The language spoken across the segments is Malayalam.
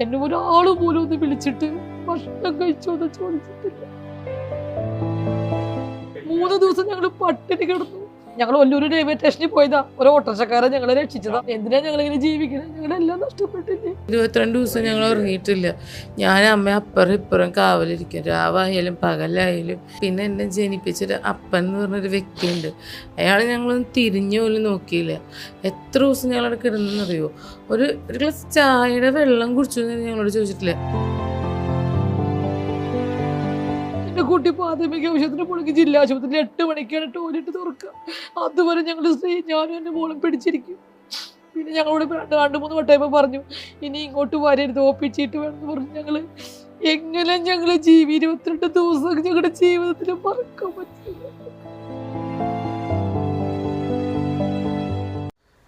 എന്നെ ഒരാൾ പോലും ഒന്ന് വിളിച്ചിട്ട് ഭക്ഷണം കഴിച്ചോ ചോദിച്ചിട്ടില്ല. മൂന്ന് ദിവസം ഞങ്ങൾ പട്ടിണി കിടന്നു. ഞങ്ങൾ ഒല്ലൂർ റെയിൽവേ സ്റ്റേഷനിൽ പോയതാ. ഒരു ഓട്ടോറിക്ഷക്കാരെ ഞങ്ങളെ രക്ഷിച്ചതാ. എന്തിനാ ഞങ്ങൾ ഇങ്ങനെ ജീവിക്കുന്നത് ഞങ്ങളെല്ലാം നഷ്ടപ്പെട്ടില്ലേ? ഇരുപത്തിരണ്ട് ദിവസം ഞങ്ങൾ ഉറങ്ങിയിട്ടില്ല. ഞാൻ അമ്മ അപ്പുറം ഇപ്പുറം കാവലിരിക്കും. രാവായാലും പകലായാലും. പിന്നെ എന്നെ ജനിപ്പിച്ചൊരു അപ്പൻ എന്ന് പറഞ്ഞൊരു വ്യക്തിയുണ്ട്. അയാൾ ഞങ്ങളൊന്നും തിരിഞ്ഞു പോലും നോക്കിയില്ല. എത്ര ദിവസം ഞങ്ങളവിടെ കിടന്നെന്നറിയോ ഒരു ഒരു ഗ്ലാസ് ചായയുടെ വെള്ളം കുടിച്ചു എന്ന് ഞങ്ങളോട് ചോദിച്ചിട്ടില്ല. എന്റെ കുട്ടി പ്രാഥമിക ആവശ്യത്തിന് പുള്ളിക്ക് ജില്ലാ ആശുപത്രിയിൽ എട്ട് മണിക്കാണ് ടോയ്ലറ്റ് തുറക്കുക. അതുവരെ ഞങ്ങൾ സ്ത്രീ ഞാനും എന്റെ മോളും പിടിച്ചിരിക്കും. പിന്നെ ഞങ്ങളോട് രണ്ട് മൂന്ന് വട്ടയപ്പം പറഞ്ഞു ഇനി ഇങ്ങോട്ട് വരരുത് ഒപ്പിച്ചിട്ട് വേണമെന്ന് പറഞ്ഞു ഞങ്ങൾ എങ്ങനെ ഞങ്ങൾ ജീവി ഇരുപത്തിരണ്ട് ദിവസം ഞങ്ങളുടെ ജീവിതത്തിൽ മറക്കാൻ പറ്റില്ല.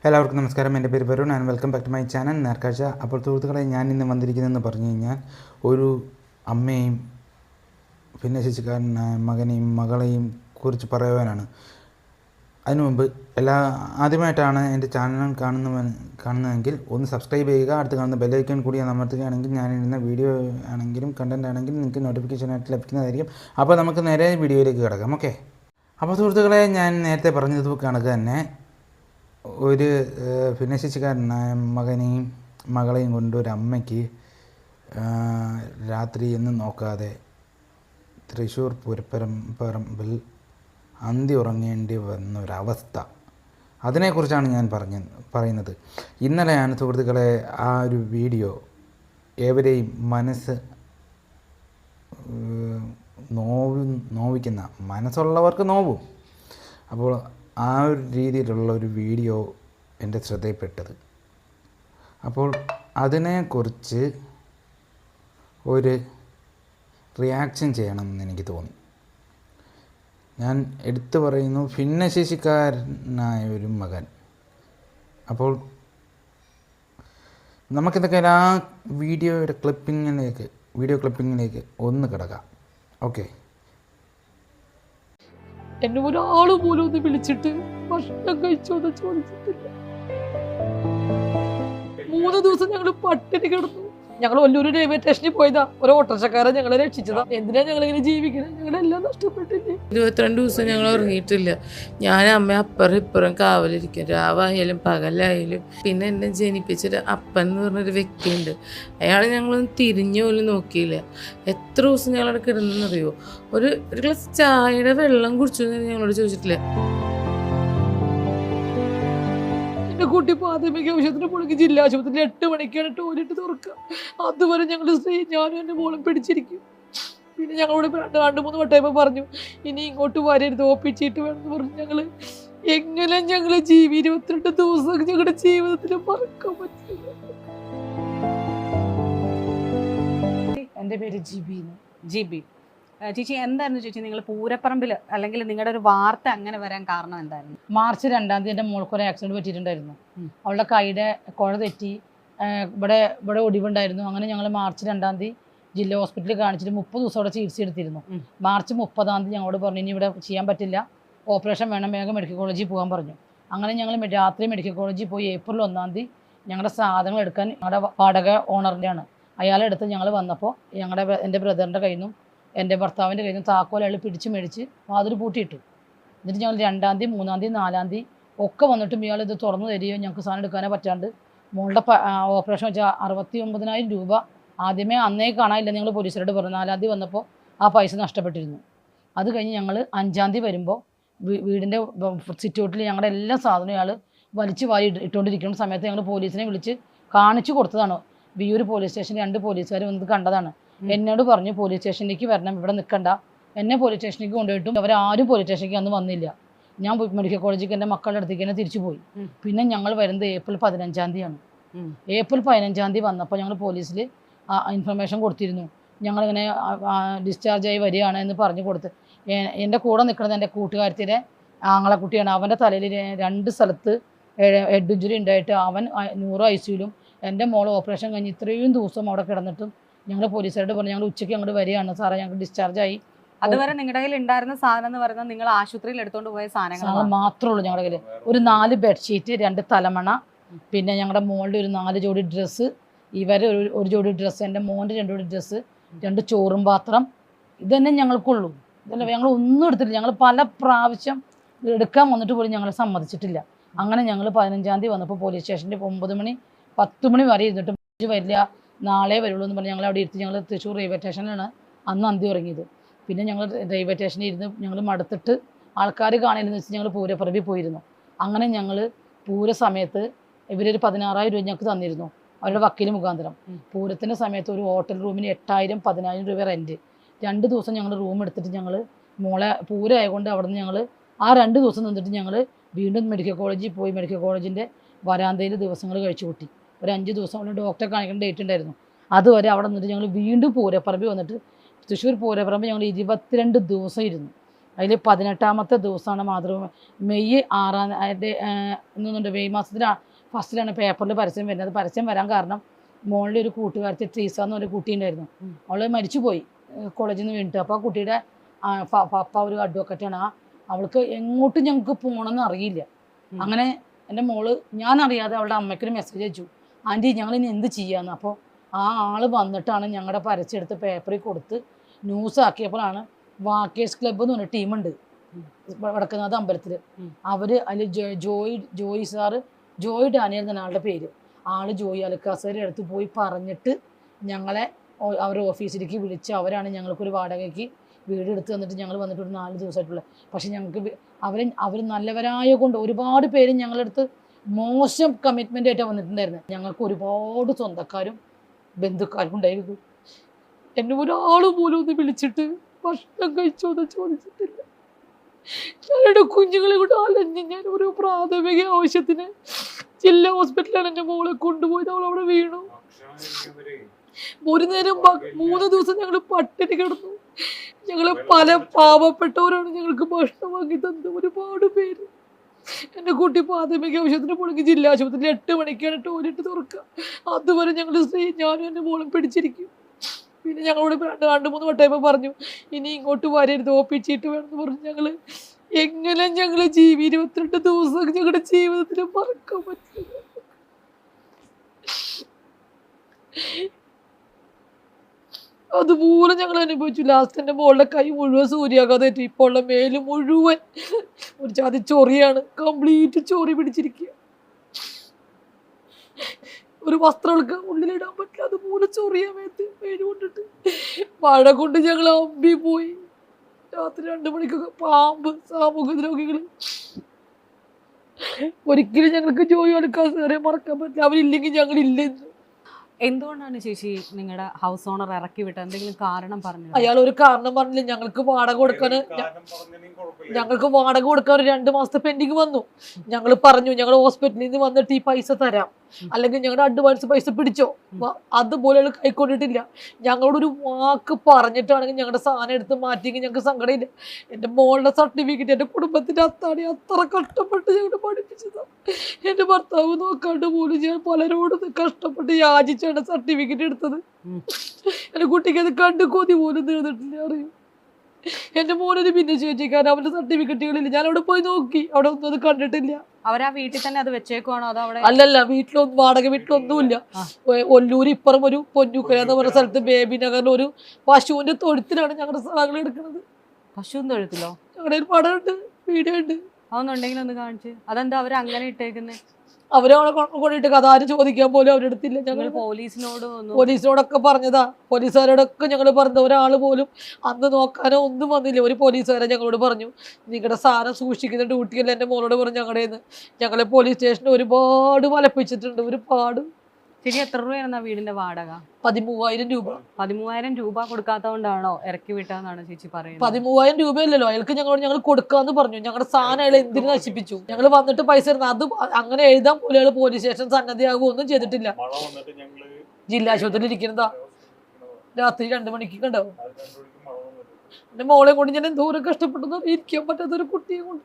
എല്ലാവർക്കും നമസ്കാരം. എന്റെ പേര് Varun. And welcome back to my channel Nerkazhcha. അപ്പോൾ സുഹൃത്തുക്കളെ ഞാൻ ഇന്ന് വന്നിരിക്കുന്നതെന്ന് പറഞ്ഞു കഴിഞ്ഞാൽ ഒരു അമ്മയെയും ഭിന്നശേഷിക്കാരനായ മകനെയും മകളെയും കുറിച്ച് പറയുവാനാണ്. അതിനു മുമ്പ് എല്ലാ ആദ്യമായിട്ടാണ് എന്റെ ചാനൽ കാണുന്ന കാണുന്നതെങ്കിൽ ഒന്ന് സബ്സ്ക്രൈബ് ചെയ്യുക അടുത്ത് കാണുന്ന ബെല്ലൈക്കൺ കൂടി അമർത്തുകയാണെങ്കിൽ ഞാൻ ഇടുന്ന വീഡിയോ ആണെങ്കിലും കണ്ടന്റ് ആണെങ്കിലും നിങ്ങൾക്ക് നോട്ടിഫിക്കേഷനായിട്ട് ലഭിക്കുന്നതായിരിക്കും. അപ്പോൾ നമുക്ക് നേരെ വീഡിയോയിലേക്ക് കിടക്കാം ഓക്കെ അപ്പോൾ സുഹൃത്തുക്കളെ ഞാൻ നേരത്തെ പറഞ്ഞത് കണക്ക് തന്നെ ഒരു ഭിന്നശേഷിക്കാരനായ മകനെയും മകളെയും കൊണ്ട് ഒരു അമ്മയ്ക്ക് രാത്രി എന്ന് നോക്കാതെ തൃശ്ശൂർ പൂരപ്പരമ്പറമ്പിൽ അന്തി ഉറങ്ങേണ്ടി വന്നൊരവസ്ഥ. അതിനെക്കുറിച്ചാണ് ഞാൻ പറഞ്ഞ പറയുന്നത്. ഇന്നലെയാണ് സുഹൃത്തുക്കളെ ആ ഒരു വീഡിയോ ഏവരെയും മനസ്സ് നോവി നോവ് നോവിക്കുന്ന മനസ്സുള്ളവർക്ക് നോവും. അപ്പോൾ ആ ഒരു രീതിയിലുള്ള ഒരു വീഡിയോ എന്റെ ശ്രദ്ധയിൽപ്പെട്ടത്. അപ്പോൾ അതിനെക്കുറിച്ച് ഒരു റിയാക്ഷൻ ചെയ്യണം എന്ന് എനിക്ക് തോന്നി. ഞാൻ എടുത്തു പറയുന്നു ഭിന്നശേഷിക്കാരനായ ഒരു മകൻ. അപ്പോൾ നമുക്കിതൊക്കെ ആ വീഡിയോയുടെ ക്ലിപ്പിങ്ങിലേക്ക് വീഡിയോ ക്ലിപ്പിങ്ങിലേക്ക് ഒന്ന് കിടക്കാം. ഓക്കെ. എന്നെ ഒരാൾ പോലും ഒന്ന് വിളിച്ചിട്ട് ഭക്ഷണം കഴിച്ചോ ചോദിച്ചിട്ടില്ല. മൂന്ന് ദിവസം ഞങ്ങൾ പട്ടിണി കിടന്നു. ഞങ്ങൾ ഒല്ലൂർ റെയിൽവേ സ്റ്റേഷനിൽ പോയതാ. ഒരു ഓട്ടോറിക്ഷക്കാരെ ഞങ്ങളെ രക്ഷിച്ചതാ. എന്തിനാ ഞങ്ങൾ ഇങ്ങനെ ജീവിക്കുന്നത് ഞങ്ങളെല്ലാം നഷ്ടപ്പെട്ടില്ലേ? ഇരുപത്തിരണ്ട് ദിവസം ഞങ്ങൾ ഉറങ്ങിയിട്ടില്ല. ഞാൻ അമ്മ അപ്പുറം ഇപ്പുറം കാവലിരിക്കും. രാവായാലും പകലായാലും. പിന്നെ എന്നെ ജനിപ്പിച്ചൊരു അപ്പൻ എന്ന് പറഞ്ഞൊരു വ്യക്തിയുണ്ട്. അയാൾ ഞങ്ങളൊന്നും തിരിഞ്ഞു പോലും നോക്കിയില്ല. എത്ര ദിവസം ഞങ്ങളവിടെ കിടന്നെന്നറിയോ ഒരു ഒരു ഗ്ലാസ് ചായയുടെ വെള്ളം കുടിച്ചു ഞങ്ങളോട് ചോദിച്ചിട്ടില്ല. എന്റെ കുട്ടി പ്രാഥമിക ആവശ്യത്തിന് പുള്ളിക്ക് ജില്ലാ ആശുപത്രിയിൽ എട്ട് മണിക്കാണ് ടോയ്ലറ്റ് തുറക്കുക. അതുവരെ ഞങ്ങൾ സ്ത്രീ ഞാനും എന്റെ മോളും പിടിച്ചിരിക്കും. പിന്നെ ഞങ്ങളോട് രണ്ട് രണ്ട് മൂന്ന് വട്ടയപ്പം പറഞ്ഞു ഇനി ഇങ്ങോട്ട് വരരുത് ഒപ്പിച്ചിട്ട് വേണമെന്ന് പറഞ്ഞു ഞങ്ങൾ എങ്ങനെ ഞങ്ങൾ ജീവി ഇരുപത്തിരണ്ട് ദിവസം ഞങ്ങളുടെ ജീവിതത്തിൽ മറക്കാൻ പറ്റില്ല. എന്റെ പേര് ജിബി ജിബി. ചേച്ചി എന്തായിരുന്നു ചേച്ചി നിങ്ങൾ പൂരപ്പറമ്പിൽ അല്ലെങ്കിൽ നിങ്ങളുടെ ഒരു വാർത്ത അങ്ങനെ വരാൻ കാരണം എന്തായിരുന്നു? മാർച്ച് രണ്ടാം തീയതി എന്റെ മോൾക്ക് ഒരു ആക്സിഡന്റ് പറ്റിയിട്ടുണ്ടായിരുന്നു. അവളുടെ കൈയുടെ കുഴ തെറ്റി ഇവിടെ ഇവിടെ ഒടിവുണ്ടായിരുന്നു. അങ്ങനെ ഞങ്ങൾ മാർച്ച് രണ്ടാം തീയതി ജില്ലാ ഹോസ്പിറ്റലിൽ കാണിച്ചിട്ട് മുപ്പത് ദിവസം അവിടെ ചികിത്സ എടുത്തിരുന്നു. മാർച്ച് മുപ്പതാം തീയതി ഞങ്ങളോട് പറഞ്ഞു ഇനി ഇവിടെ ചെയ്യാൻ പറ്റില്ല. ഓപ്പറേഷൻ വേണം. വേഗം മെഡിക്കൽ കോളേജിൽ പോകാൻ പറഞ്ഞു. അങ്ങനെ ഞങ്ങൾ രാത്രി മെഡിക്കൽ കോളേജിൽ പോയി. ഏപ്രിൽ ഒന്നാം തീയതി ഞങ്ങളുടെ സാധനങ്ങൾ എടുക്കാൻ ഞങ്ങളുടെ വാടക ഓണറിന്റെയാണ്. അയാളെടുത്ത് ഞങ്ങൾ വന്നപ്പോൾ ഞങ്ങളുടെ എന്റെ ബ്രദറിന്റെ കയ്യിൽ നിന്നും എന്റെ ഭർത്താവിന്റെ കയ്യിൽ നിന്ന് താക്കോൽ അയാൾ പിടിച്ച് മേടിച്ച് വാതിൽ പൂട്ടിയിട്ടു. എന്നിട്ട് ഞങ്ങൾ രണ്ടാം തീയതി മൂന്നാം തീയതി നാലാം തീയതി ഒക്കെ വന്നിട്ടും ഇയാൾ ഇത് തുറന്നു തരികയോ ഞങ്ങൾക്ക് സാധനം എടുക്കാനോ പറ്റാണ്ട് മോളുടെ ഓപ്പറേഷൻ വെച്ചാൽ അറുപത്തി ഒമ്പതിനായിരം രൂപ ആദ്യമേ അന്നേ കാണാനില്ല ഞങ്ങൾ പോലീസരോട് പറഞ്ഞു. നാലാം തീയതി വന്നപ്പോൾ ആ പൈസ നഷ്ടപ്പെട്ടിരുന്നു. അത് കഴിഞ്ഞ് ഞങ്ങൾ അഞ്ചാം തീയതി വരുമ്പോൾ വീടിന്റെ സിറ്റൗട്ടിൽ ഞങ്ങളുടെ എല്ലാ സാധനവും ഇയാൾ വലിച്ചു വാരി ഇട്ടുകൊണ്ടിരിക്കുന്ന സമയത്ത് ഞങ്ങൾ പോലീസിനെ വിളിച്ച് കാണിച്ചു കൊടുത്തതാണ്. വിയൂർ പോലീസ് സ്റ്റേഷൻ രണ്ട് പോലീസുകാർ വന്നത് കണ്ടതാണ്. എന്നോട് പറഞ്ഞു പോലീസ് സ്റ്റേഷനിലേക്ക് വരണം ഇവിടെ നിൽക്കണ്ട എന്നെ പോലീസ് സ്റ്റേഷനിലേക്ക് കൊണ്ടുപോയിട്ടും അവരാരും പോലീസ് സ്റ്റേഷനിലേക്ക് അന്ന് വന്നില്ല. ഞാൻ മെഡിക്കൽ കോളേജിലേക്ക് എന്റെ മക്കളുടെ അടുത്തേക്ക് തന്നെ തിരിച്ചു പോയി. പിന്നെ ഞങ്ങൾ വരുന്നത് ഏപ്രിൽ പതിനഞ്ചാം തീയതിയാണ്. ഏപ്രിൽ പതിനഞ്ചാം തീയതി വന്നപ്പോൾ ഞങ്ങൾ പോലീസിൽ ഇൻഫർമേഷൻ കൊടുത്തിരുന്നു. ഞങ്ങളിങ്ങനെ ഡിസ്ചാർജ് ആയി വരികയാണ് എന്ന് പറഞ്ഞു കൊടുത്ത്. എന്റെ കൂടെ നിൽക്കുന്നത് എന്റെ കൂട്ടുകാരത്തിന്റെ ആങ്ങളക്കുട്ടിയാണ് അവന്റെ തലയിൽ രണ്ട് സ്ഥലത്ത് ഹെഡ് ഇഞ്ചുറി ഉണ്ടായിട്ട് അവൻ നൂറ് ഐ സിയിലും എന്റെ മോൾ ഓപ്പറേഷൻ കഴിഞ്ഞ് ഇത്രയും ദിവസം അവിടെ കിടന്നിട്ടും ഞങ്ങൾ പോലീസുകാരോട് പറഞ്ഞു ഞങ്ങൾ ഉച്ചയ്ക്ക് അങ്ങോട്ട് വരികയാണ്. സാറേ ഞങ്ങൾ ഡിസ്ചാർജ് ആയി. അതുവരെ നിങ്ങളുടെ കയ്യിൽ ഉണ്ടായിരുന്ന സാധനം എന്ന് പറയുന്നത് നിങ്ങൾ ആശുപത്രിയിൽ എടുത്തോണ്ട് പോയ സാധനങ്ങൾ സാധനം മാത്രമേ ഉള്ളൂ ഞങ്ങളുടെ കയ്യിൽ ഒരു നാല് ബെഡ്ഷീറ്റ് രണ്ട് തലമണ പിന്നെ ഞങ്ങളുടെ മോളുടെ ഒരു നാല് ജോഡി ഡ്രസ്സ് ഇവരെ ഒരു ഒരു ജോഡി ഡ്രസ്സ് എന്റെ മോന്റെ രണ്ട് ജോഡി ഡ്രസ്സ് രണ്ട് ചോറും പാത്രം. ഇതന്നെ ഞങ്ങൾക്കുള്ളൂ. ഇതല്ല ഞങ്ങൾ ഒന്നും എടുത്തില്ല ഞങ്ങൾ പല പ്രാവശ്യം എടുക്കാൻ വന്നിട്ട് പോലും ഞങ്ങളെ സമ്മതിച്ചിട്ടില്ല. അങ്ങനെ ഞങ്ങൾ പതിനഞ്ചാം തീയതി വന്നപ്പോൾ പോലീസ് സ്റ്റേഷന്റെ ഒമ്പത് മണി പത്ത് മണി വരെ ഇരുന്നിട്ട് വലിയ നാളെ വരുള്ളൂ എന്ന് പറഞ്ഞ് ഞങ്ങൾ അവിടെ ഇരുത്തി ഞങ്ങൾ തൃശ്ശൂർ റെയിൽവേ സ്റ്റേഷനിലാണ് അന്ന് അന്തി ഉറങ്ങിയത്. പിന്നെ ഞങ്ങൾ റെയിൽവേ സ്റ്റേഷനിൽ ഇരുന്ന് ഞങ്ങൾ മടുത്തിട്ട് ആൾക്കാർ കാണില്ലെന്ന് വെച്ച് ഞങ്ങൾ പൂരപ്പറമ്പിൽ പോയിരുന്നു. അങ്ങനെ ഞങ്ങൾ പൂര സമയത്ത് ഇവരൊരു പതിനാറായിരം രൂപ ഞങ്ങൾക്ക് തന്നിരുന്നു. അവരുടെ വക്കീൽ മുഖാന്തരം. പൂരത്തിന്റെ സമയത്ത് ഒരു ഹോട്ടൽ റൂമിന് എട്ടായിരം പതിനായിരം രൂപ റെന്റ് രണ്ട് ദിവസം ഞങ്ങൾ റൂം എടുത്തിട്ട് ഞങ്ങൾ മോളെ പൂര ആയതുകൊണ്ട് അവിടെ നിന്ന് ഞങ്ങൾ ആ രണ്ട് ദിവസം നിന്നിട്ട് ഞങ്ങൾ വീണ്ടും മെഡിക്കൽ കോളേജിൽ പോയി. മെഡിക്കൽ കോളേജിന്റെ വരാന്തയിൽ ദിവസങ്ങൾ കഴിച്ചു കൂട്ടി ഒരു അഞ്ച് ദിവസം അവിടെ ഡോക്ടറെ കാണിക്കേണ്ട ഡേറ്റ് ഉണ്ടായിരുന്നു. അതുവരെ അവിടെ നിന്നിട്ട് ഞങ്ങൾ വീണ്ടും പൂരപ്പറമ്പിൽ വന്നിട്ട് തൃശ്ശൂർ പൂരപ്പറമ്പ് ഞങ്ങൾ ഇരുപത്തിരണ്ട് ദിവസം ഇരുന്നു. അതിൽ പതിനെട്ടാമത്തെ ദിവസമാണ് മാതൃഭൂമി. മെയ് ആറാം അതിന്റെ എന്നുണ്ട് മെയ് മാസത്തിലാണ് ഫസ്റ്റിലാണ് പേപ്പറിൽ പരസ്യം വരുന്നത്. പരസ്യം വരാൻ കാരണം മോളിൽ ഒരു കൂട്ടുകാരത്തി ട്രീസ എന്ന് പറഞ്ഞ കുട്ടി ഉണ്ടായിരുന്നു. അവൾ മരിച്ചുപോയി. കോളേജിൽ നിന്ന് വീണ്ടും അപ്പോൾ ആ കുട്ടിയുടെ പപ്പ ഒരു അഡ്വക്കറ്റാണ് ആ അവൾക്ക് എങ്ങോട്ടും ഞങ്ങൾക്ക് പോകണമെന്ന് അറിയില്ല. അങ്ങനെ എന്റെ മോൾ ഞാൻ അറിയാതെ അവളുടെ അമ്മയ്ക്കൊരു മെസ്സേജ് അയച്ചു. ആന്റി ഞങ്ങൾ ഇനി എന്ത് ചെയ്യാന്ന്? അപ്പോൾ ആ ആൾ വന്നിട്ടാണ് ഞങ്ങളുടെ പരസ്യമെടുത്ത് പേപ്പറിൽ കൊടുത്ത് ന്യൂസ് ആക്കിയപ്പോഴാണ് വാക്കേഴ്സ് ക്ലബ്ബ് എന്ന് പറഞ്ഞ ടീമുണ്ട് വടക്കുന്നാഥ് അമ്പലത്തിൽ. അവർ അതിൽ ജോയ് ജോയ് സാറ് ജോയ് ഡാനിയൽ എന്ന ആളുടെ പേര്. ആൾ ജോയി അലക്കാസയുടെ അടുത്ത് പോയി പറഞ്ഞിട്ട് ഞങ്ങളെ അവരുടെ ഓഫീസിലേക്ക് വിളിച്ച് അവരാണ് ഞങ്ങൾക്കൊരു വാടകയ്ക്ക് വീട് എടുത്ത് തന്നിട്ട് ഞങ്ങൾ വന്നിട്ട് ഒരു നാല് ദിവസമായിട്ടുള്ള പക്ഷെ ഞങ്ങൾക്ക് അവർ അവർ നല്ലവരായ കൊണ്ട് ഒരുപാട് പേര് ഞങ്ങളുടെ അടുത്ത് മോശം കമ്മിറ്റ്മെന്റ് ആയിട്ടാണ് വന്നിട്ടുണ്ടായിരുന്നത് ഞങ്ങൾക്ക് ഒരുപാട് സ്വന്തക്കാരും ബന്ധുക്കാരും ഉണ്ടായിരുന്നു. എന്നെ ഒരാൾ പോലും ഒന്ന് വിളിച്ചിട്ട് ഭക്ഷണം കഴിച്ചോ എന്ന് ചോദിച്ചിട്ടില്ല. ഞാനെന്റെ കുഞ്ഞുങ്ങളെ കൊണ്ട് അലഞ്ഞ് ഞാൻ ഒരു പ്രാഥമിക ആവശ്യത്തിന് ജില്ലാ ഹോസ്പിറ്റലാണ് എന്റെ മോളെ കൊണ്ടുപോയത്. അവൾ അവിടെ വീണു. ഒരു നേരം മൂന്ന് ദിവസം ഞങ്ങൾ പട്ടിണി കിടന്നു. ഞങ്ങൾ പല പാവപ്പെട്ടവരാണ് ഞങ്ങൾക്ക് ഭക്ഷണം വാങ്ങി തന്നത്. ഒരുപാട് പേര്. എന്റെ കുട്ടി പ്രാഥമിക ആവശ്യത്തിന് പോണെങ്കിൽ ജില്ലാ ആശുപത്രിയിൽ എട്ട് മണിക്കാണ് ടോയ്ലറ്റ് തുറക്കുക. അതുവരെ ഞങ്ങൾ സ്ത്രീ ഞാനും എന്റെ മോളും പിടിച്ചിരിക്കും. പിന്നെ ഞങ്ങളോട് രണ്ട് രണ്ട് മൂന്ന് വട്ടയപ്പം പറഞ്ഞു ഇനി ഇങ്ങോട്ട് വരരുത് ഒപ്പിച്ചിട്ട് വേണമെന്ന് പറഞ്ഞു ഞങ്ങൾ എങ്ങനെ ഞങ്ങൾ ജീവി ഇരുപത്തിരണ്ട് ദിവസം ഞങ്ങളുടെ ജീവിതത്തിൽ മറക്കാൻ പറ്റില്ല. അതുപോലെ ഞങ്ങൾ അനുഭവിച്ചു. ലാസ്റ്റ് എന്റെ മോളുടെ കൈ മുഴുവൻ സൂര്യാഘാതമായിട്ട് ഇപ്പോൾ ഉള്ള മേൽ മുഴുവൻ ഒരു ജാതി ചൊറിയാണ്. കംപ്ലീറ്റ് ചൊറി പിടിച്ചിരിക്കുക ഒരു വസ്ത്രം എടുക്കാൻ ഉള്ളിലിടാൻ പറ്റില്ല. അതുപോലെ ചൊറിയാൻ മേത്ത് മേൽ കൊണ്ടിട്ട്. മഴ കൊണ്ട് ഞങ്ങൾ അമ്പി പോയി. രാത്രി രണ്ട് മണിക്കൊക്കെ പാമ്പ് സാമൂഹ്യ രോഗികൾ ഒരിക്കലും ഞങ്ങൾക്ക് ജോലി എടുക്കാൻ സാറേ മറക്കാൻ പറ്റില്ല. അവരില്ലെങ്കിൽ ഞങ്ങളില്ലെന്ന്. എന്തുകൊണ്ടാണ് ചേച്ചി നിങ്ങളുടെ ഹൗസ് ഓണർ ഇറക്കി വിട്ടത്? എന്തെങ്കിലും കാരണം പറഞ്ഞു അയാൾ ഒരു കാരണം പറഞ്ഞില്ല. ഞങ്ങൾക്ക് വാടക കൊടുക്കാന് ഞങ്ങൾക്ക് വാടക കൊടുക്കാൻ ഒരു രണ്ട് മാസത്തെ പെൻഡിങ് വന്നു. ഞങ്ങൾ പറഞ്ഞു ഞങ്ങൾ ഹോസ്പിറ്റലിൽ നിന്ന് വന്നിട്ട് ഈ പൈസ തരാം. അല്ലെങ്കിൽ ഞങ്ങളുടെ അഡ്വാൻസ് പൈസ പിടിച്ചോ? അതുപോലെ അയാൾ കൈക്കൊണ്ടിട്ടില്ല. ഞങ്ങളോട് ഒരു വാക്ക് പറഞ്ഞിട്ടാണെങ്കിൽ ഞങ്ങളുടെ സാധനം എടുത്ത് മാറ്റിയെങ്കിൽ ഞങ്ങൾക്ക് സങ്കടമില്ല. എന്റെ മോളുടെ സർട്ടിഫിക്കറ്റ് എന്റെ കുടുംബത്തിന്റെ അത്താണി അത്ര കഷ്ടപ്പെട്ട് ഞങ്ങൾ പഠിപ്പിച്ചത്. എന്റെ ഭർത്താവ് നോക്കാണ്ട് പോലും ഞാൻ പലരോടും കഷ്ടപ്പെട്ട് യാചിച്ചാണ് സർട്ടിഫിക്കറ്റ് എടുത്തത്. എന്റെ കുട്ടിക്ക് അത് കണ്ട് കൊതി പോലും തീർന്നിട്ടില്ല അറിയും? എന്റെ മോനൊരു ഭിന്നശേഷിക്കാരൻ അവന്റെ സർട്ടിഫിക്കറ്റുകളില്ല. ഞാൻ അവിടെ പോയി നോക്കി. അവിടെ ഒന്നും അത് കണ്ടിട്ടില്ല. അവരാ വീട്ടിൽ തന്നെ അത് വെച്ചേക്കുവാണോ അതോ അവിടെ അല്ലല്ല വീട്ടിലൊന്നും വാടക വീട്ടിലൊന്നുമില്ല. ആ. ഒ- ഒല്ലൂർ ഇപ്പുറം ഒരു പൊന്നുക്കര എന്ന് പറഞ്ഞ സ്ഥലത്ത് ബേബി നഗറിൽ ഒരു പശുവിന്റെ തൊഴുത്തിലാണ് ഞങ്ങളുടെ സാധനങ്ങൾ എടുക്കുന്നത്. പശുവും തൊഴുത്തിലോ? ഞങ്ങളുടെ ഒരു പടമുണ്ട് വീഡിയോ ഉണ്ട് അതൊന്നുണ്ടെങ്കിൽ ഒന്ന് കാണിച്ച്. അതെന്താ അവർ അങ്ങനെ ഇട്ടേക്കുന്നത് അവരവിടെ കൊണ്ടിട്ട് കഥ ആരും ചോദിക്കാൻ പോലും അവരെടുത്തില്ല. ഞങ്ങൾ പോലീസിനോട് പോലീസിനോടൊക്കെ പറഞ്ഞതാ. പോലീസുകാരോടൊക്കെ ഞങ്ങൾ പറഞ്ഞ ഒരാൾ പോലും അന്ന് നോക്കാനോ ഒന്നും വന്നില്ല. ഒരു പോലീസുകാരെ ഞങ്ങളോട് പറഞ്ഞു നിങ്ങളുടെ സാധനം സൂക്ഷിക്കുന്ന ഡ്യൂട്ടിയല്ല എന്റെ മോളോട് പറഞ്ഞു ഞങ്ങളുടേന്ന് ഞങ്ങളെ പോലീസ് സ്റ്റേഷനിൽ ഒരുപാട് വലപ്പിച്ചിട്ടുണ്ട്. ഒരുപാട് ചേച്ചി എത്ര രൂപയായിരുന്നു വീടിന്റെ വാടക? പതിമൂവായിരം രൂപ. പതിമൂവായിരം രൂപ കൊടുക്കാത്തതുകൊണ്ടാണോ ഇറക്കി വിട്ടാന്നാണ് ചേച്ചി പറയുന്നത്? പതിമൂവായിരം രൂപയല്ലല്ലോ. അയാൾക്ക് ഞങ്ങളോട് ഞങ്ങൾ കൊടുക്കാന്ന് പറഞ്ഞു. ഞങ്ങളുടെ സാധനം അയാൾ എന്തിനു നശിപ്പിച്ചു? ഞങ്ങൾ വന്നിട്ട് പൈസ തരുന്ന അത് അങ്ങനെ എഴുതാൻ പോലും അയാൾ പോലീസ് സ്റ്റേഷൻ സന്നദ്ധയാകുമോ ഒന്നും ചെയ്തിട്ടില്ല. ജില്ലാശുപത്രിയിൽ വന്നിട്ട് ഞങ്ങൾ ജില്ലാ ആശുപത്രിയിൽ ഇരിക്കുന്നതാ രാത്രി രണ്ടു മണിക്ക് കണ്ടോ? എന്റെ മോളെ കൊണ്ട് ഞാൻ എന്തോരം കഷ്ടപ്പെട്ടു ഇരിക്കാൻ പറ്റാത്തൊരു കുട്ടിയെ കൊണ്ട്.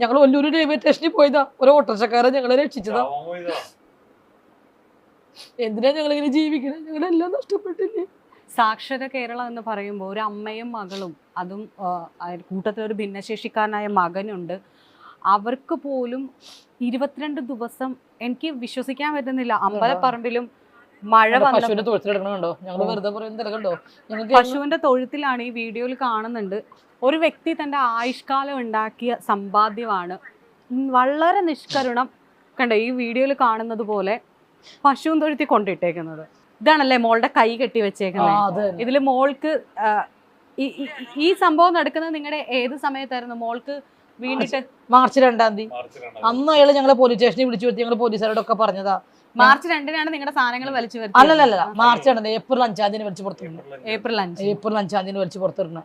ഞങ്ങൾ ഒല്ലൂർ റെയിൽവേ സ്റ്റേഷനിൽ പോയതാ. ഒരു ഓട്ടോറിക്ഷക്കാരെ ഞങ്ങളെ രക്ഷിച്ചതാ. എന്തിനാ ഞങ്ങൾ ഇങ്ങനെ ജീവിക്കണേ? ഞങ്ങളെല്ലാം നഷ്ടപ്പെട്ടില്ലേ? സാക്ഷര കേരളം എന്ന് പറയുമ്പോൾ ഒരു അമ്മയും മകളും അതും കൂട്ടത്തിൽ ഒരു കൂട്ടത്തിലൊരു ഭിന്നശേഷിക്കാരനായ മകനുണ്ട്. അവർക്ക് പോലും ഇരുപത്തിരണ്ട് ദിവസം എനിക്ക് വിശ്വസിക്കാൻ പറ്റുന്നില്ല. അമ്പലപ്പറമ്പിലും മഴ വന്ന പശുവിന്റെ തൊഴുത്തിലെടുക്കണ ഞങ്ങൾ. വെറുതെ ഞങ്ങൾക്ക് പശുവിന്റെ തൊഴുത്തിലാണ് ഈ വീഡിയോയിൽ കാണുന്നുണ്ട്. ഒരു വ്യക്തി തന്റെ ആയുഷ്കാലം ഉണ്ടാക്കിയ സമ്പാദ്യമാണ്. വളരെ നിഷ്കരുണം. കണ്ടോ ഈ വീഡിയോയിൽ കാണുന്നത് പോലെ പശുവും തൊഴുത്തി കൊണ്ടിട്ടേക്കുന്നത്. ഇതാണല്ലേ മോളുടെ കൈ കെട്ടി വെച്ചേക്കുന്നത് ഇതിൽ ഇതിൽ മോൾക്ക് ഈ സംഭവം നടക്കുന്നത് നിങ്ങളുടെ ഏത് സമയത്തായിരുന്നു? മോൾക്ക് വീണ്ടിട്ട് മാർച്ച് രണ്ടാം തീയതി. അന്ന് അയാൾ ഞങ്ങളെ പോലീസ് സ്റ്റേഷനിൽ വിളിച്ചു വരുത്തി ഞങ്ങൾ പോലീസുകാരോടൊക്കെ പറഞ്ഞതാ. മാർച്ച് രണ്ടിനാണ് നിങ്ങളുടെ സാധനങ്ങൾ വലിച്ചു അല്ലല്ല മാർച്ച് രണ്ടാം ഏപ്രിൽ അഞ്ചാം തീയതി വലിച്ചു പുറത്തിരുന്നു. ഏപ്രിൽ അഞ്ച്. ഏപ്രിൽ അഞ്ചാം. തീയതി വലിച്ചു പുറത്തിരുന്നു.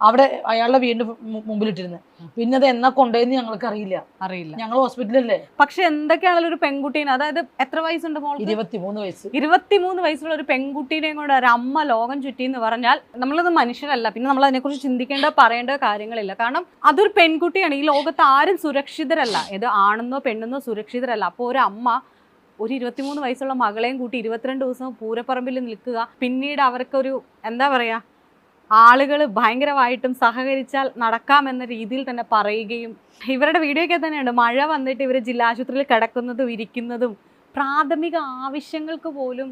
അവിടെ അയാളുടെ വീടിന്റെ മുമ്പിലിട്ടിരുന്നു. പിന്നെ അത് എന്നാ കൊണ്ടുപോയെന്ന് ഞങ്ങൾക്ക് അറിയില്ല. അറിയില്ല ഞങ്ങൾ ഹോസ്പിറ്റലല്ലേ? പക്ഷെ എന്തൊക്കെയാണ് ഒരു പെൺകുട്ടീനെ അതായത് എത്ര വയസ്സുണ്ട് മോൾ ഇരുപത്തിമൂന്ന് വയസ്സ്. ഇരുപത്തിമൂന്ന് വയസ്സുള്ള ഒരു പെൺകുട്ടീനെയും കൊണ്ട് ഒരു അമ്മ ലോകം ചുറ്റി എന്ന് പറഞ്ഞാൽ നമ്മളത് മനുഷ്യരല്ല. പിന്നെ നമ്മൾ അതിനെക്കുറിച്ച് ചിന്തിക്കേണ്ട പറയേണ്ട കാര്യങ്ങളില്ല. കാരണം അതൊരു പെൺകുട്ടിയാണ്. ഈ ലോകത്ത് ആരും സുരക്ഷിതരല്ല. ഇത് ആണെന്നോ പെണ്ണെന്നോ സുരക്ഷിതരല്ല. അപ്പോൾ ഒരു അമ്മ ഒരു ഇരുപത്തിമൂന്ന് വയസ്സുള്ള മകളെയും കൂട്ടി ഇരുപത്തിരണ്ട് ദിവസം പൂരപ്പറമ്പിൽ നിൽക്കുക. പിന്നീട് അവർക്കൊരു എന്താ പറയുക ആളുകൾ ഭയങ്കരമായിട്ടും സഹകരിച്ചാൽ നടക്കാമെന്ന രീതിയിൽ തന്നെ പറയുകയും ഇവരുടെ വീഡിയോ ഒക്കെ തന്നെയുണ്ട്. മഴ വന്നിട്ട് ഇവർ ജില്ലാ ആശുപത്രിയിൽ കിടക്കുന്നതും ഇരിക്കുന്നതും പ്രാഥമിക ആവശ്യങ്ങൾക്ക് പോലും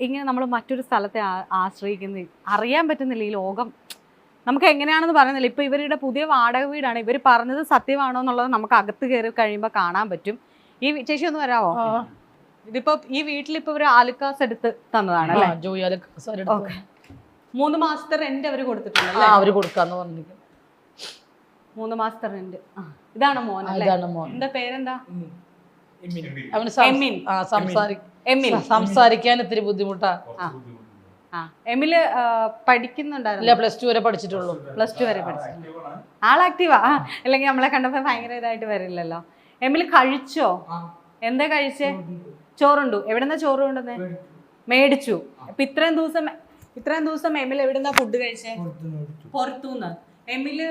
ഇങ്ങനെ നമ്മൾ മറ്റൊരു സ്ഥലത്തെ ആശ്രയിക്കുന്ന ആശ്രയിക്കുന്നത് അറിയാൻ പറ്റുന്നില്ല ഈ ലോകം. നമുക്ക് എങ്ങനെയാണെന്ന് പറയുന്നില്ല. ഇപ്പോൾ ഇവരുടെ പുതിയ വാടക വീടാണ്. ഇവർ പറഞ്ഞത് സത്യമാണോ എന്നുള്ളത് നമുക്ക് അകത്ത് കയറി കഴിയുമ്പോൾ കാണാൻ പറ്റും. ഈ ചേച്ചി ഒന്ന് വരാവോ? ഇതിപ്പോ ഈ വീട്ടിൽ ഇപ്പൊ ഒരു ആലുക്കാസ് എടുത്ത് തന്നതാണ് അല്ലേ? ജോയിയാൽ ഓക്കെ. മൂന്ന് മാസത്തെ റെന്റ് അവർ കൊടുത്തിട്ടുണ്ട് അല്ലേ? അവർ കൊടുക്കാന്ന് മൂന്ന് മാസത്തെ റെന്റ് ഇതാണ് മോൻ ഇതാണ് മോൻ. എന്താ പേരെന്താ? അവന് സം- എമിൻ. ആ, സംസാരി- എമിൽ സംസാരിക്കാൻ ഇത്തിരി ബുദ്ധിമുട്ടാ. ആ. എമിൽ പഠിക്കുന്നുണ്ടായിരുന്നു. പ്ലസ് ടു വരെ പഠിച്ചിട്ടുള്ളൂ. പ്ലസ് ടു വരെ പഠിച്ചിട്ടുള്ളൂ. ആൾ ആക്റ്റീവാ അല്ലെങ്കിൽ നമ്മളെ കണ്ടപ്പോ ഭയങ്കര ഇതായിട്ട് വരില്ലല്ലോ. എമിൽ കഴിച്ചോ? എന്താ കഴിച്ചേ? ചോറുണ്ടു. എവിടെന്നാ ചോറ് കൊണ്ടുവന്നേ? മേടിച്ചു. അപ്പൊ ഇത്രയും ദിവസം ഇത്രയും ദിവസം എമിൽ എവിടെന്നാ ഫുഡ് കഴിച്ചേ? പുറത്തുനിന്ന്. എമിൽ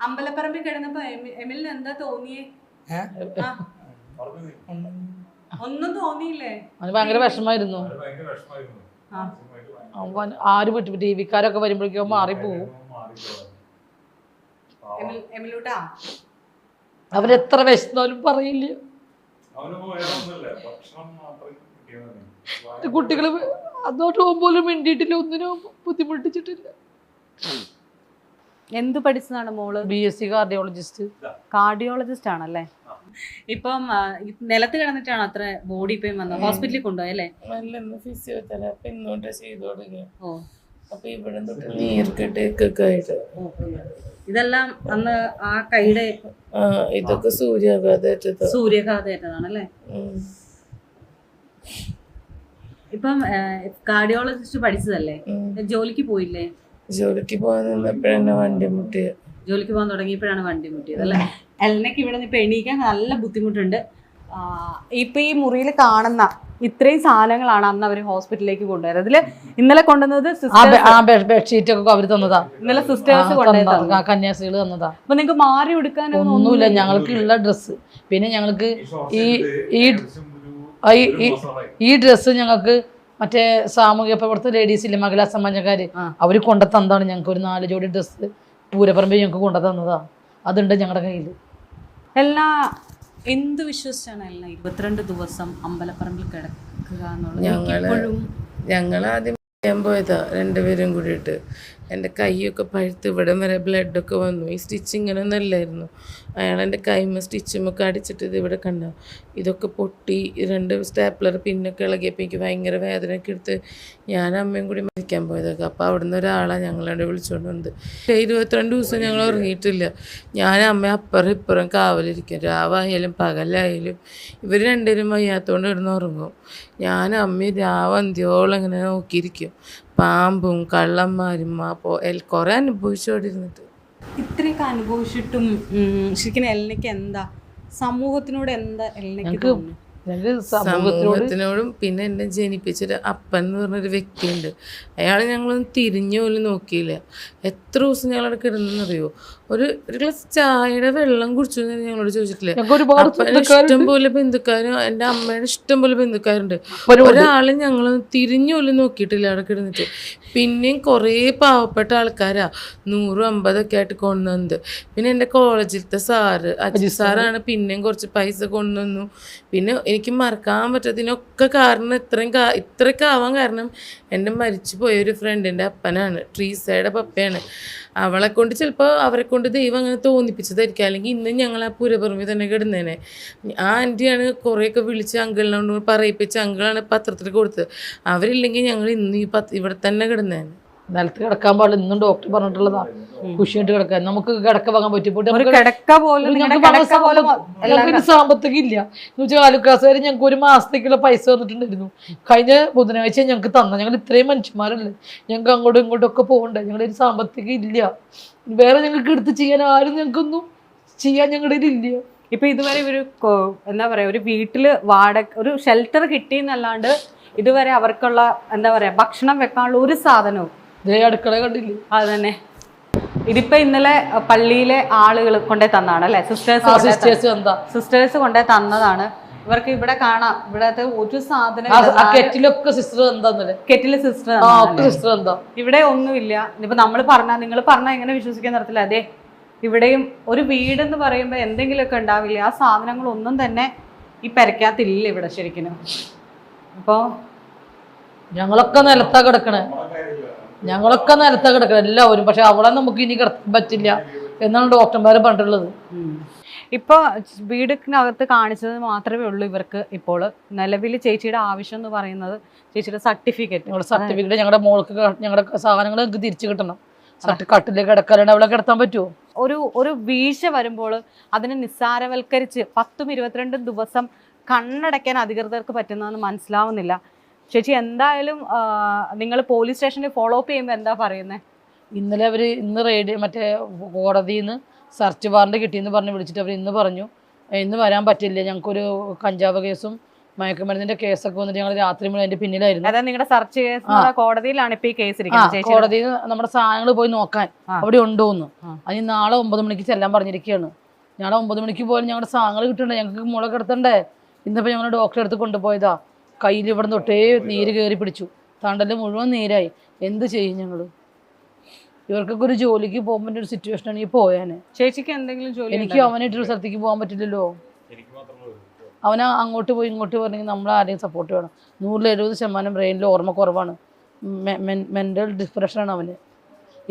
അമ്പലപ്പറമ്പിൽ കിടന്നപ്പോ എമി- എമിലിന് എന്താ തോന്നിയേ? ആ, ഒന്നും തോന്നിയില്ലേ? അവന് ഭയങ്കര വിഷമായിരുന്നു ഭയങ്കര വിഷമായിരുന്നു ആ. ആര് വിട്ടു? ടി വിക്കാരൊക്കെ വരുമ്പോഴേക്കും മാറിപ്പോവും. എമിൽ എമിലൂട്ടാ? അവരെത്ര വിശന്നാലും പറയില്ല. കുട്ടികൾ അതോട്ട് പോകുമ്പോലും മിണ്ടിയിട്ടില്ല. ഒന്നിനും ബുദ്ധിമുട്ടിച്ചിട്ടില്ല. എന്ത് പഠിച്ചതാണ് മോൾ? B S C cardiologist cardiologist ആണല്ലേ? ഇപ്പം നിലത്ത് കിടന്നിട്ടാണ് അത്ര ബോഡി പെയിൻ വന്നത്? ഹോസ്പിറ്റലിൽ കൊണ്ടുപോയല്ലേ ഫിസിയോതെറാപ്പി ചെയ്തു ഓ. അപ്പൊ ഇവിടെ തൊട്ട് നീർക്കെട്ടേക്കൊക്കെ ആയിട്ട്. ഇതെല്ലാം അന്ന് ആ കൈയുടെ ആ ഇതൊക്കെ സൂര്യാഘാതേറ്റത്. സൂര്യാഘാതേറ്റതാണല്ലേ? ഇപ്പം കാർഡിയോളജിസ്റ്റ് പഠിച്ചതല്ലേ? ജോലിക്ക് പോയില്ലേ? ജോലിക്ക് പോകാൻ നിന്നപ്പോഴെന്നെ വണ്ടി മുട്ടിയത്. ജോലിക്ക് പോകാൻ തുടങ്ങിയപ്പോഴാണ് വണ്ടി മുട്ടിയത് അല്ലേ? എൽനക്ക് ഇവിടെ നിന്ന് ഇപ്പൊ എണീക്കാൻ നല്ല ബുദ്ധിമുട്ടുണ്ട്. ഇപ്പൊ ഈ മുറിയിൽ കാണുന്ന ഇത്രയും സാധനങ്ങളാണ് അന്ന് അവർ ഹോസ്പിറ്റലിലേക്ക് കൊണ്ടുവരുന്നത്. അതിൽ ഇന്നലെ കൊണ്ടുവന്നത് ബെഡ്ഷീറ്റ് ഒക്കെ അവർ തന്നതാ. ഇന്നലെ സിസ്റ്റേഴ്സ് ആ, കന്യാസികൾ തന്നതാ. ആ, കന്യാസ്ത്രീകൾ തന്നതാ. അപ്പൊ നിങ്ങൾക്ക് മാറി എടുക്കാൻ ഒന്നുമില്ല ഞങ്ങൾക്ക് ഉള്ള ഡ്രസ്സ് പിന്നെ ഞങ്ങൾക്ക് ഈ ഈ ഈ- ഡ്രസ്സ് ഞങ്ങൾക്ക് മറ്റേ സാമൂഹ്യ പ്രവർത്തക ലേഡീസ് ഇല്ലേ മഹിളാ സമാജക്കാര് അവർ അവർ കൊണ്ട തന്നാണ് ഞങ്ങൾക്ക് ഒരു നാല് ജോഡി ഡ്രസ്സ് പൂരപ്പറമ്പ് ഞങ്ങൾക്ക് കൊണ്ട തന്നതാ അതുണ്ട് ഞങ്ങളുടെ കയ്യിൽ എല്ലാ എന്ത് വിശ്വസിച്ചാണ് എല്ലാം ഇരുപത്തിരണ്ട് ദിവസം അമ്പലപ്പറമ്പിൽ കിടക്കുക എന്നുള്ളത്? ഞങ്ങൾ ഞങ്ങൾ ആദ്യം പോയതാ രണ്ടുപേരും കൂടിയിട്ട്. എന്റെ കൈയൊക്കെ പഴുത്ത് ഇവിടം വരെ ബ്ലഡൊക്കെ വന്നു. ഈ സ്റ്റിച്ച് ഇങ്ങനെ ഒന്നല്ലായിരുന്നു. അയാൾ എന്റെ കൈമ സ്റ്റിച്ചുമൊക്കെ അടിച്ചിട്ട് ഇത് ഇവിടെ കണ്ട. ഇതൊക്കെ പൊട്ടി രണ്ട് സ്റ്റാപ്ലർ പിന്നൊക്കെ ഇളകിയപ്പോൾ എനിക്ക് ഭയങ്കര വേദനയൊക്കെ എടുത്ത് ഞാൻ അമ്മയും കൂടി മരിക്കാൻ പോയതൊക്കെ. അപ്പോൾ അവിടുന്ന് ഒരാളാണ് ഞങ്ങളവിടെ വിളിച്ചുകൊണ്ട് വന്നത്. ഇരുപത്തിരണ്ട് ദിവസം ഞങ്ങൾ ഉറങ്ങിയിട്ടില്ല. ഞാൻ അമ്മ അപ്പുറം ഇപ്പുറം കാവലിരിക്കും. രാവായാലും പകലായാലും ഇവർ രണ്ടുപേരും വയ്യാത്തതുകൊണ്ട് ഇവിടുന്ന് ഉറങ്ങും. ഞാൻ അമ്മ രാവന്ത്യോളം ഇങ്ങനെ നോക്കിയിരിക്കും. പാമ്പും കള്ളന്മാരും ആ പോ കുറേ അനുഭവിച്ചുകൊണ്ടിരുന്നിട്ട് ഇത്രയൊക്കെ അനുഭവിച്ചിട്ടും ശരിക്കും എൽനയ്ക്ക് എന്താ? സമൂഹത്തിനോട് എന്താ സമൂഹത്തിനോട് സമൂഹത്തിനോടും പിന്നെ എന്നെ ജനിപ്പിച്ചൊരു അപ്പൻ എന്ന് പറഞ്ഞൊരു വ്യക്തിയുണ്ട്. അയാൾ ഞങ്ങളൊന്നും തിരിഞ്ഞു പോലും നോക്കിയില്ല. എത്ര ദിവസം ഞങ്ങളവിടെ കിടന്നെന്നറിയോ ഒരു ഒരു ഗ്ലാസ് ചായയുടെ വെള്ളം കുടിച്ചു എന്ന് ഞങ്ങളോട് ചോദിച്ചിട്ടില്ല? ഇഷ്ടം പോലെ ബന്ധുക്കാരും എന്റെ അമ്മയുടെ ഇഷ്ടം പോലെ ബന്ധുക്കാരുണ്ട്. ഒരാളെ ഞങ്ങൾ തിരിഞ്ഞു പോലും നോക്കിയിട്ടില്ല അവിടെ കിടന്നിട്ട്. പിന്നെയും കുറേ പാവപ്പെട്ട ആൾക്കാരാ. നൂറും അമ്പതൊക്കെ ആയിട്ട് കൊണ്ടുവന്നത്. പിന്നെ എന്റെ കോളേജിലത്തെ സാറ് അജി സാറാണ് പിന്നെയും കുറച്ച് പൈസ കൊണ്ടുവന്നു. പിന്നെ എനിക്ക് മറക്കാൻ പറ്റാത്തതിനൊക്കെ കാരണം ഇത്രയും ഇത്രയൊക്കെ ആവാൻ കാരണം എന്റെ മരിച്ചു പോയ ഒരു ഫ്രണ്ടിന്റെ അപ്പനാണ്. ട്രീസയുടെ പപ്പയാണ്. അവളെ കൊണ്ട് ചിലപ്പോൾ അവരെ കൊണ്ട് ദൈവം അങ്ങനെ തോന്നിപ്പിച്ചതായിരിക്കും. അല്ലെങ്കിൽ ഇന്ന് ഞങ്ങൾ ആ പുരപുറമി തന്നെ കിടന്നേനെ. ആ ആന്റിയാണ് കുറേയൊക്കെ വിളിച്ച് അങ്കിളിനോട് പറയിപ്പിച്ച് അങ്കിളാണ് പത്രത്തിൽ കൊടുത്തത്. അവരില്ലെങ്കിൽ ഞങ്ങൾ ഇന്ന് ഈ പത്ത് ഇവിടെ തന്നെ കിടന്നേനെ. നിലത്ത് കിടക്കാൻ പാടില്ല. ഇന്നും ഡോക്ടർ പറഞ്ഞിട്ടുള്ളതാ. കുഷിയായിട്ട് കിടക്കാൻ. നമുക്ക് കിടക്ക വാങ്ങാൻ പറ്റും ഒരു കിടക്ക പോലും നിങ്ങളുടെ കിടക്ക പോലും എല്ലാം ഞങ്ങൾക്ക് സാമ്പത്തികം ഇല്ല. എന്ന് വെച്ചാൽ ആലുക്കാസുകാർ ഞങ്ങൾക്ക് ഒരു മാസത്തേക്കുള്ള പൈസ വന്നിട്ടുണ്ടായിരുന്നു കഴിഞ്ഞ ബുധനാഴ്ച ഞങ്ങൾക്ക് തന്ന. ഞങ്ങൾ ഇത്രയും മനുഷ്യന്മാരല്ലേ. ഞങ്ങൾക്ക് അങ്ങോട്ടും ഇങ്ങോട്ടും ഒക്കെ പോകണ്ടേ. ഞങ്ങളുടെ ഒരു സാമ്പത്തികം ഇല്ല. വേറെ ഞങ്ങൾക്ക് എടുത്ത് ചെയ്യാൻ ആരും ഞങ്ങൾക്കൊന്നും ചെയ്യാൻ ഞങ്ങളുടെ ഇല്ല. ഇപ്പൊ ഇതുവരെ ഒരു എന്താ പറയാ ഒരു വീട്ടിൽ വാടക ഒരു ഷെൽട്ടർ കിട്ടിയെന്നല്ലാണ്ട് ഇതുവരെ അവർക്കുള്ള എന്താ പറയാ ഭക്ഷണം വെക്കാനുള്ള ഒരു സാധനവും അടുക്കള കണ്ടില്ലേ? അതന്നെ. തന്നെ ഇതിപ്പോ ഇന്നലെ പള്ളിയിലെ ആളുകൾ കൊണ്ടേ തന്നാണ് അല്ലെ? സിസ്റ്റേഴ്സ് സിസ്റ്റേഴ്സ് കൊണ്ടേ തന്നതാണ്. ഇവർക്ക് ഇവിടെ കാണാം. ഇവിടത്തെ ഒരു സാധനം കെറ്റിലൊക്കെ സിസ്റ്റർ എന്താന്നല്ലേ കെറ്റിൽ സിസ്റ്റർ സിസ്റ്റർ എന്താ ഇവിടെ ഒന്നുമില്ല. ഇനിയിപ്പോ നമ്മൾ പറഞ്ഞ നിങ്ങൾ പറഞ്ഞാൽ എങ്ങനെ വിശ്വസിക്കാൻ തരത്തില്ല അതെ ഇവിടെയും ഒരു വീടെന്ന് പറയുമ്പോൾ എന്തെങ്കിലുമൊക്കെ ഉണ്ടാവില്ല? ആ സാധനങ്ങളൊന്നും തന്നെ ഈ പെരക്കകത്തില്ല ഇവിടെ ശരിക്കും അപ്പോൾ ഞങ്ങളൊക്കെ നിലത്താ കിടക്കണേ. ഞങ്ങളൊക്കെ നിലത്താ കിടക്കണം എല്ലാവരും. പക്ഷെ അവിടെ നമുക്ക് ഇനി കിടക്കാൻ പറ്റില്ല എന്നാണ് ഡോക്ടർമാർ പറഞ്ഞിട്ടുള്ളത്. ഇപ്പോൾ വീടിനകത്ത് കാണിച്ചത് മാത്രമേ ഉള്ളൂ ഇവർക്ക് ഇപ്പോൾ. നിലവിൽ ചേച്ചിയുടെ ആവശ്യം എന്ന് പറയുന്നത് ചേച്ചിയുടെ സർട്ടിഫിക്കറ്റ്. ഞങ്ങളുടെ സർട്ടിഫിക്കറ്റ് ഞങ്ങളുടെ മോൾക്ക് ഞങ്ങളുടെ സാധനങ്ങൾ ഞങ്ങൾക്ക് തിരിച്ചു കിട്ടണം. കട്ടിലേക്ക് കിടക്കാനാണ് അവിടെ കിടത്താൻ പറ്റുമോ ഒരു ഒരു വീഴ്ച വരുമ്പോൾ അതിനെ നിസ്സാരവൽക്കരിച്ച് പത്തും ഇരുപത്തിരണ്ടും ദിവസം കണ്ണടയ്ക്കാൻ അധികൃതർക്ക് പറ്റുന്നതെന്ന് മനസ്സിലാവുന്നില്ല. ചേച്ചി എന്തായാലും നിങ്ങൾ പോലീസ് സ്റ്റേഷനിൽ ഫോളോ അപ്പ് ചെയ്യുമ്പോൾ എന്താ പറയുന്നത് ഇന്നലെ അവർ ഇന്ന് റെയ്ഡ് മറ്റേ കോടതിയിൽ നിന്ന് സെർച്ച് വാറണ്ട് കിട്ടിയെന്ന് പറഞ്ഞ് വിളിച്ചിട്ട് അവർ ഇന്ന് പറഞ്ഞു. "ഏ, ഇന്ന് വരാൻ പറ്റില്ല ഞങ്ങൾക്കൊരു കഞ്ചാവ് കേസും മയക്കുമരുന്നിന്റെ കേസൊക്കെ വന്നിട്ട് ഞങ്ങൾ രാത്രി മുഴുവൻ അതിന്റെ പിന്നിലായിരുന്നു. അതായത് നിങ്ങളുടെ സെർച്ച് കേസ്. കോടതിയിലാണ് ഇപ്പൊ ഈ കേസ് കോടതിയിൽ നമ്മുടെ സാധനങ്ങൾ പോയി നോക്കാൻ. അവിടെ ഉണ്ടോന്ന്. അതിന് നാളെ ഒമ്പത് മണിക്ക് ചെല്ലാൻ പറഞ്ഞിരിക്കുകയാണ് ഞങ്ങളെ ഒമ്പത് മണിക്ക് പോയാലും ഞങ്ങളുടെ സാധനങ്ങൾ കിട്ടണ്ടേ? ഞങ്ങൾക്ക് മുളക് കിടത്തണ്ടേ ഇന്നിപ്പോൾ ഞങ്ങൾ ഡോക്ടറെ അടുത്ത് കൊണ്ടുപോയതാ. കയ്യിൽ ഇവിടെ തൊട്ടേ നീര് കയറി പിടിച്ചു. തണ്ടൽ മുഴുവൻ നീരായി. എന്ത് ചെയ്യും ഞങ്ങൾ ഇവർക്കൊക്കെ ഒരു ജോലിക്ക് പോകാൻ പറ്റിയ ഒരു സിറ്റുവേഷൻ ആണ് ഈ പോയാനെ. ചേച്ചിക്ക് എന്തെങ്കിലും ജോലി എനിക്ക് അവനായിട്ടൊരു സ്ഥലത്തേക്ക് പോകാൻ പറ്റില്ലല്ലോ. എനിക്ക് മാത്രമേ ഉള്ളൂ അങ്ങോട്ട് പോയി ഇങ്ങോട്ട് പറഞ്ഞെങ്കിൽ നമ്മൾ ആരെയും സപ്പോർട്ട് വേണം നൂറിൽ എഴുപത് ശതമാനം ബ്രെയിനിൽ ഓർമ്മ കുറവാണ്. മെന്റൽ ഡിപ്രഷനാണ് അവന്.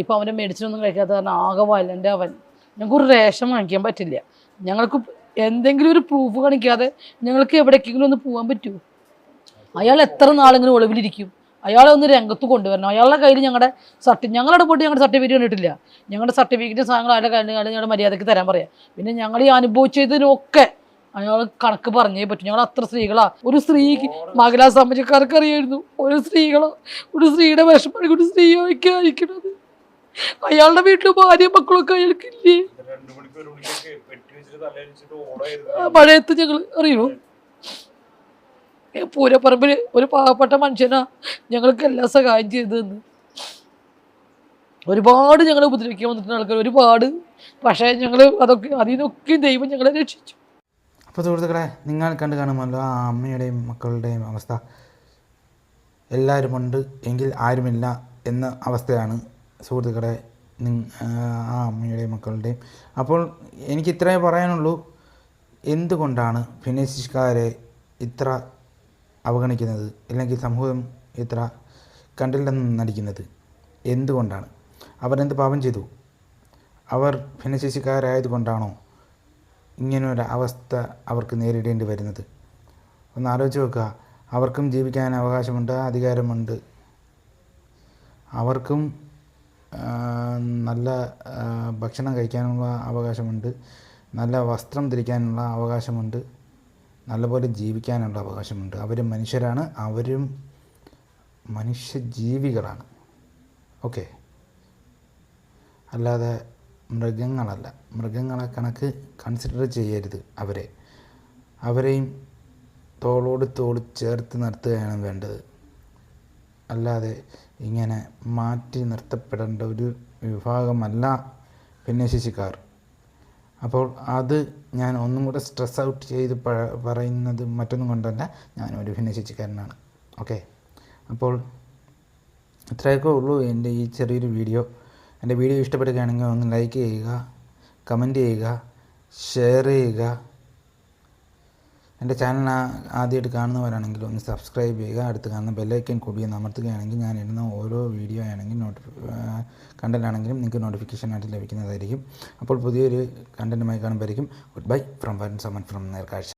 ഇപ്പോൾ അവന്റെ മെഡിസിൻ ഒന്നും കഴിക്കാത്ത കാരണം ആകെ വയലന്റ് അവൻ. ഞങ്ങൾക്ക് ഒരു റേഷൻ വാങ്ങിക്കാൻ പറ്റില്ല. ഞങ്ങൾക്ക് എന്തെങ്കിലും ഒരു പ്രൂഫ് കാണിക്കാതെ ഞങ്ങൾക്ക് എവിടേക്കെങ്കിലും ഒന്ന് പോകാൻ പറ്റുമോ അയാൾ എത്ര നാളിങ്ങനെ ഒളിവിലിരിക്കും? അയാളെ ഒന്ന് രംഗത്ത് കൊണ്ടുവരണം. അയാളുടെ കയ്യിൽ ഞങ്ങളുടെ സർട്ടി ഞങ്ങളുടെ പോയിട്ട് ഞങ്ങളുടെ സർട്ടിഫിക്കറ്റ് കണ്ടിട്ടില്ല. ഞങ്ങളുടെ സർട്ടിഫിക്കറ്റ് സാധനങ്ങൾ അയാളുടെ കയ്യിൽ ഞങ്ങളുടെ മര്യാദയ്ക്ക് തരാൻ പറയാം. പിന്നെ ഞങ്ങൾ ഈ അനുഭവിച്ചതിനൊക്കെ അയാൾ കണക്ക് പറഞ്ഞേ പറ്റും. ഞങ്ങൾ അത്ര സ്ത്രീകളാ. ഒരു സ്ത്രീക്ക് മഹിളാ സമാജക്കാർക്ക് അറിയായിരുന്നു. ഒരു സ്ത്രീകളോ ഒരു സ്ത്രീയുടെ വിഷമം ഒരു സ്ത്രീയൊക്കെ അയക്കണത് അയാളുടെ വീട്ടിൽ ഭാര്യ മക്കളൊക്കെ അയാൾക്കില്ലേ മഴയത്ത് ഞങ്ങൾ അറിയുമോ പൂരപ്പറമ്പിൽ ഒരു പാവപ്പെട്ട മനുഷ്യനാ ഞങ്ങൾക്ക് എല്ലാ സഹായം ചെയ്തതെന്ന്. ഒരുപാട് ഞങ്ങളെ ഉപദ്രവിക്കാൻ വന്നിട്ടുണ്ട് ആൾക്കാർ ഒരുപാട്. പക്ഷേ ഞങ്ങൾ അതൊക്കെ അതിൽ നിന്നൊക്കെ ദൈവം ഞങ്ങളെ രക്ഷിച്ചു. അപ്പോൾ സുഹൃത്തുക്കളെ നിങ്ങൾ കണ്ടു കാണുമല്ലോ ആ അമ്മയുടെയും മക്കളുടെയും അവസ്ഥ. എല്ലാവരുമുണ്ട് എങ്കിൽ ആരുമില്ല എന്ന അവസ്ഥയാണ് സുഹൃത്തുക്കളെ ആ അമ്മയുടെയും മക്കളുടെയും. അപ്പോൾ എനിക്ക് ഇത്രയേ പറയാനുള്ളൂ. എന്തുകൊണ്ടാണ് ഭിന്നശേഷിക്കാരെ ഇത്ര അവഗണിക്കുന്നത് അല്ലെങ്കിൽ സമൂഹം ഇത്ര കണ്ടില്ലെന്ന് നടിക്കുന്നത് എന്തുകൊണ്ടാണ്? അവരെന്ത് പാപം ചെയ്തു? അവർ ഭിന്നശേഷിക്കാരായതുകൊണ്ടാണോ ഇങ്ങനൊരു അവസ്ഥ അവർക്ക് നേരിടേണ്ടി വരുന്നത്? ഒന്ന് ആലോചിച്ച് നോക്കുക. അവർക്കും ജീവിക്കാൻ അവകാശമുണ്ട് അധികാരമുണ്ട്. അവർക്കും നല്ല ഭക്ഷണം കഴിക്കാനുള്ള അവകാശമുണ്ട് നല്ല വസ്ത്രം ധരിക്കാനുള്ള അവകാശമുണ്ട്. നല്ലപോലെ ജീവിക്കാനുള്ള അവകാശമുണ്ട്. അവരും മനുഷ്യരാണ്. അവരും മനുഷ്യജീവികളാണ്. ഓക്കെ. അല്ലാതെ മൃഗങ്ങളല്ല. മൃഗങ്ങളെ കണക്ക് കൺസിഡർ ചെയ്യരുത് അവരെ. അവരെയും തോളോട് തോൾ ചേർത്ത് നിർത്തുകയാണ് വേണ്ടത്. അല്ലാതെ ഇങ്ങനെ മാറ്റി നിർത്തപ്പെടേണ്ട ഒരു വിഭാഗമല്ല ഭിന്നശേഷിക്കാർ. അപ്പോൾ അത് ഞാൻ ഒന്നും കൂടെ സ്ട്രെസ് ഔട്ട് ചെയ്ത് പറയുന്നത് മറ്റൊന്നും കൊണ്ടല്ല. ഞാൻ ഞാനൊരു ഭിന്നശേഷിക്കാരനാണ് ഓക്കെ അപ്പോൾ ഇത്രയൊക്കെ ഉള്ളൂ എന്റെ ഈ ചെറിയൊരു വീഡിയോ. എന്റെ വീഡിയോ ഇഷ്ടപ്പെടുകയാണെങ്കിൽ ഒന്ന് ലൈക്ക് ചെയ്യുക കമന്റ് ചെയ്യുക ഷെയർ ചെയ്യുക എന്റെ ചാനൽ ആദ്യമായിട്ട് കാണുന്നവരാണെങ്കിൽ ഒന്ന് സബ്സ്ക്രൈബ് ചെയ്യുക. അടുത്ത് കാണുന്ന ബെല്ലൈക്കൻ കൂടി അമർത്തുകയാണെങ്കിൽ ഞാൻ ഇടുന്ന ഓരോ വീഡിയോ ആണെങ്കിലും നോട്ടിഫി കണ്ടന്റ് ആണെങ്കിലും നിങ്ങൾക്ക് നോട്ടിഫിക്കേഷൻ ആയിട്ട് ലഭിക്കുന്നതായിരിക്കും. അപ്പോൾ പുതിയൊരു കണ്ടന്റുമായി കാണുമ്പോഴായിരിക്കും ഗുഡ് ബൈ ഫ്രം വരൻ സമൻ ഫ്രം നേർക്കാഴ്ച